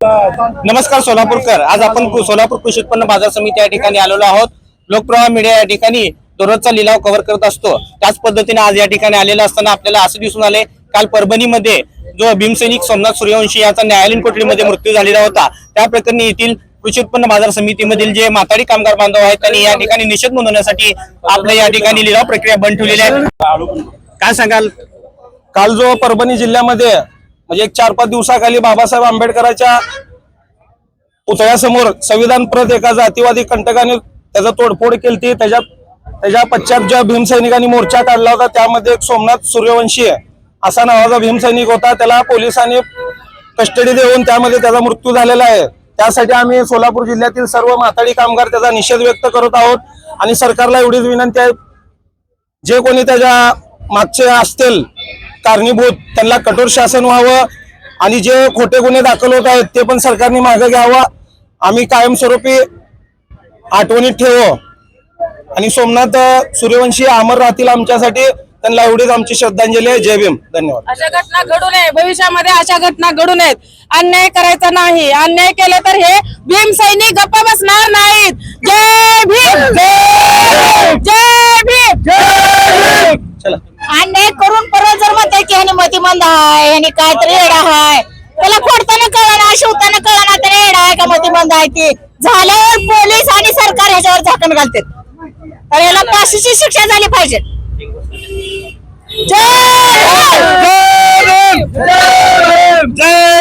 नमस्कार सोलापूरकर. आज आपण सोलापूर कृषी उत्पन्न बाजार समिती या ठिकाणी आलेलो आहोत. लोकप्रवाह मीडिया या ठिकाणी दररोजचा लिलाव कव्हर करत असतो. त्याच पद्धतीने आज या ठिकाणी आलेला असताना आपल्याला असं दिसून आले काल परभणीमध्ये जो भीमसैनिक सोमनाथ सूर्यवंशी याचा न्यायालयीन कोठडीमध्ये मृत्यू झालेला होता. त्या प्रकरणी येथील कृषी उत्पन्न बाजार समितीमधील जे माताडी कामगार बांधव आहेत त्यांनी या ठिकाणी निषेध नोंदवण्यासाठी आपल्या या ठिकाणी लिलाव प्रक्रिया बंद ठेवलेली आहे. काय सांगाल काल जो परभणी जिल्ह्यामध्ये म्हणजे एक चार पाच दिवसाखाली बाबासाहेब आंबेडकरांच्या पुतळ्यासमोर संविधान प्रत एका जातीवादी कंटकाने त्याचा तोडफोड केली त्याच्या त्याच्या पश्चात ज्या भीमसैनिकांनी मोर्चा काढला होता त्यामध्ये एक सोमनाथ सूर्यवंशी आहे. असा नावाचा भीमसैनिक होता. त्याला पोलिसांनी कस्टडी देऊन त्यामध्ये त्याचा मृत्यू झालेला आहे. त्यासाठी आम्ही सोलापूर जिल्ह्यातील सर्व माथाडी कामगार त्याचा निषेध व्यक्त करत आहोत आणि सरकारला एवढीच विनंती आहे. जे कोणी त्याच्या मागचे असतील कारणीभूत. त्यांना कठोर शासन व्हावं आणि जे खोटे गुन्हे दाखल होत आहेत ते पण सरकारने मागे घ्यावं. आम्ही कायमस्वरूपी आठवणीत ठेवू. आणि सोमनाथ सूर्यवंशी अमर राहतील आमच्यासाठी. त्यांना एवढीच आमची श्रद्धांजली आहे. जय भीम. धन्यवाद. अशा घटना घडू नये भविष्यामध्ये अशा घटना घडू नयेत. अन्याय करायचा नाही. अन्याय केला तर हे भीम सैनिक गप्प बसणार नाहीत जय भीम जय भीम चला अन्याय करून परत जर म्हणते की ह्याने मतिमंद आहे ह्याने काहीतरी येडा आहे त्याला फोडताना कळणार शिवताना कळणार त्याला येडा आहे का मतिमंद आहे ती झाल्यावर पोलीस आणि सरकार ह्याच्यावर झाकण घालते तर याला फाशीची शिक्षा झाली पाहिजे जय जय